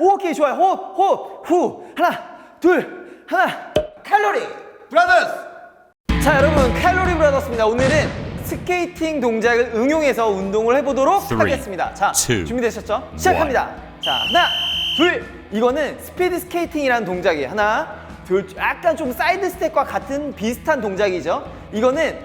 오케이 좋아요. 호흡 호흡. 후. 하나 둘 하나. 칼로리. 브라더스. 자 여러분 칼로리 브라더스입니다. 오늘은 스케이팅 동작을 응용해서 운동을 해보도록 Three, 하겠습니다. 자 two, 준비되셨죠? 시작합니다. 자 하나 둘. 이거는 스피드 스케이팅이라는 동작이에요 하나 둘. 약간 좀 사이드 스텝과 같은 비슷한 동작이죠. 이거는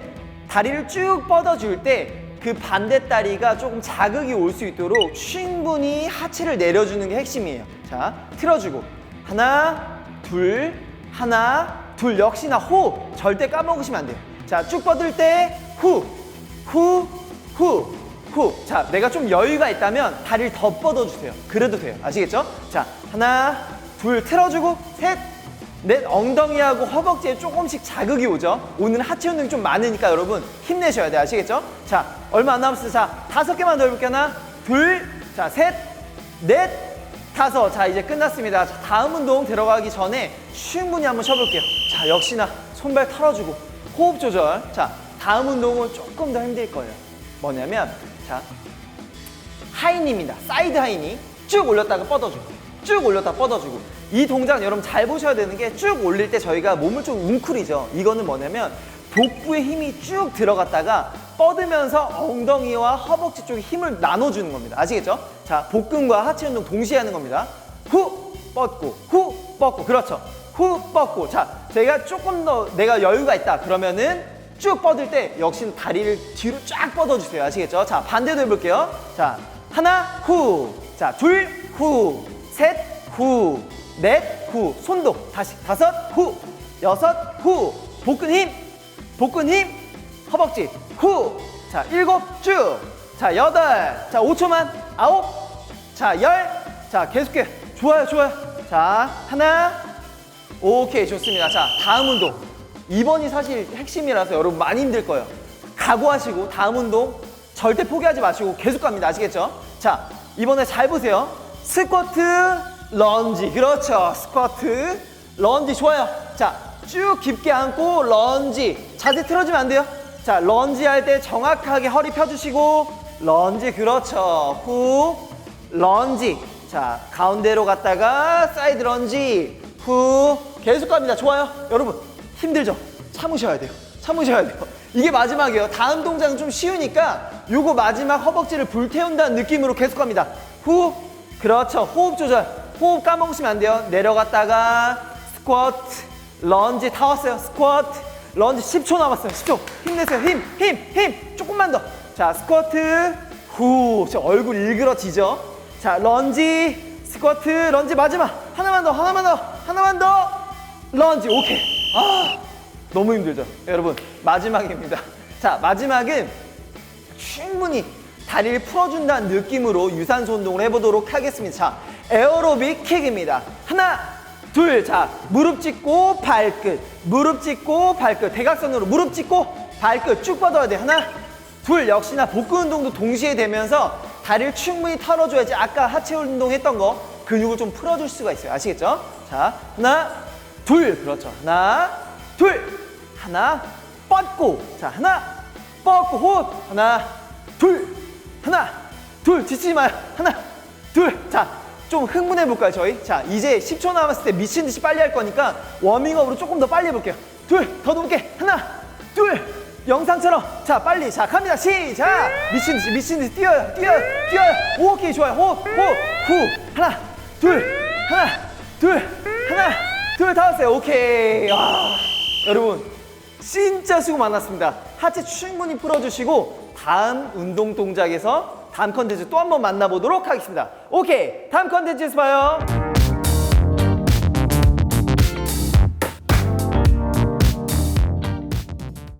다리를 쭉 뻗어줄 때 그 반대 다리가 조금 자극이 올 수 있도록 충분히 하체를 내려주는 게 핵심이에요. 자 틀어주고. 하나 둘 하나 둘. 역시나 호흡 절대 까먹으시면 안 돼요. 자 쭉 뻗을 때 후 후 후 후. 자 내가 좀 여유가 있다면 다리를 더 뻗어주세요. 그래도 돼요. 아시겠죠? 자 하나 둘. 틀어주고 셋 넷 엉덩이하고 허벅지에 조금씩 자극이 오죠 오늘 하체 운동이 좀 많으니까 여러분 힘내셔야 돼요 아시겠죠 자 얼마 안 남았어요 자 다섯 개만 더 해볼게요 하나 둘 자 셋 넷 다섯. 자, 이제 끝났습니다. 자, 다음 운동 들어가기 전에 충분히 한번 쉬어볼게요. 자, 역시나 손발 털어주고 호흡 조절. 자, 다음 운동은 조금 더 힘들 거예요. 뭐냐면, 자, 하이니입니다. 사이드 하이니. 쭉 올렸다가 뻗어주고, 쭉 올렸다 뻗어주고. 이 동작은 여러분 잘 보셔야 되는 게 쭉 올릴 때 저희가 몸을 좀 웅크리죠. 이거는 뭐냐면 복부에 힘이 쭉 들어갔다가 뻗으면서 엉덩이와 허벅지 쪽에 힘을 나눠주는 겁니다. 아시겠죠? 자, 복근과 하체 운동 동시에 하는 겁니다. 후 뻗고, 후 뻗고, 그렇죠. 후 뻗고. 자, 제가 조금 더 내가 여유가 있다. 그러면은 쭉 뻗을 때 역시 다리를 뒤로 쫙 뻗어주세요. 아시겠죠? 자, 반대도 해볼게요. 자, 하나, 후. 자, 둘, 후. 셋, 후. 넷, 후. 손도. 다시. 다섯, 후. 여섯, 후. 복근 힘. 복근 힘. 허벅지. 후. 자, 일곱, 쭉. 자, 여덟. 자, 5초만. 아홉. 자, 열. 자, 계속해. 좋아요, 좋아요. 자, 하나. 오케이, 좋습니다. 자, 다음 운동. 2번이 사실 핵심이라서 여러분 많이 힘들 거예요. 각오하시고 다음 운동 절대 포기하지 마시고 계속 갑니다. 아시겠죠? 자, 이번에 잘 보세요. 스쿼트, 런지. 그렇죠. 스쿼트, 런지. 좋아요. 자, 쭉 깊게 안고 런지. 자세 틀어지면 안 돼요. 자, 런지 할 때 정확하게 허리 펴주시고 런지. 그렇죠. 후, 런지. 자, 가운데로 갔다가 사이드 런지. 후. 계속 갑니다. 좋아요. 여러분, 힘들죠? 참으셔야 돼요. 참으셔야 돼요. 이게 마지막이에요. 다음 동작은 좀 쉬우니까 요거 마지막 허벅지를 불태운다는 느낌으로 계속 갑니다. 후. 그렇죠. 호흡 조절. 호흡 까먹으시면 안 돼요. 내려갔다가 스쿼트, 런지 다 왔어요. 스쿼트, 런지 10초 남았어요. 10초. 힘내세요. 힘, 힘, 힘. 조금만 더. 자, 스쿼트, 후. 저 얼굴 일그러지죠? 자, 런지, 스쿼트, 런지 마지막. 하나만 더, 하나만 더, 하나만 더. 런지. 오케이. 아, 너무 힘들죠? 여러분, 마지막입니다. 자, 마지막은 충분히 다리를 풀어준다는 느낌으로 유산소 운동을 해보도록 하겠습니다. 자, 에어로빅 킥입니다. 하나, 둘, 자, 무릎 짚고 발끝, 무릎 짚고 발끝, 대각선으로 무릎 짚고 발끝 쭉 뻗어야 돼. 하나, 둘, 역시나 복근 운동도 동시에 되면서 다리를 충분히 털어줘야지 아까 하체 운동 했던 거 근육을 좀 풀어줄 수가 있어요. 아시겠죠? 자, 하나, 둘, 그렇죠. 하나, 둘, 하나, 뻗고, 자, 하나, 뻗고, 호흡, 하나, 둘, 하나, 둘, 지치지 마요. 하나, 둘, 자, 좀 흥분해 볼까요, 저희? 자, 이제 10초 남았을 때 미친 듯이 빨리 할 거니까 워밍업으로 조금 더 빨리 해볼게요. 둘, 더 높게, 하나, 둘, 영상처럼, 자, 빨리, 자, 갑니다, 시작! 미친 듯이, 미친 듯이 뛰어요, 뛰어요, 뛰어요. 오케이, 좋아요. 호흡, 호흡, 후, 하나, 둘, 하나, 둘, 하나, 둘, 다 왔어요. 오케이. 아, 여러분, 진짜 수고 많았습니다. 하체 충분히 풀어주시고 다음 운동 동작에서 다음 컨텐츠 또 한번 만나보도록 하겠습니다. 오케이, 다음 컨텐츠에서 봐요.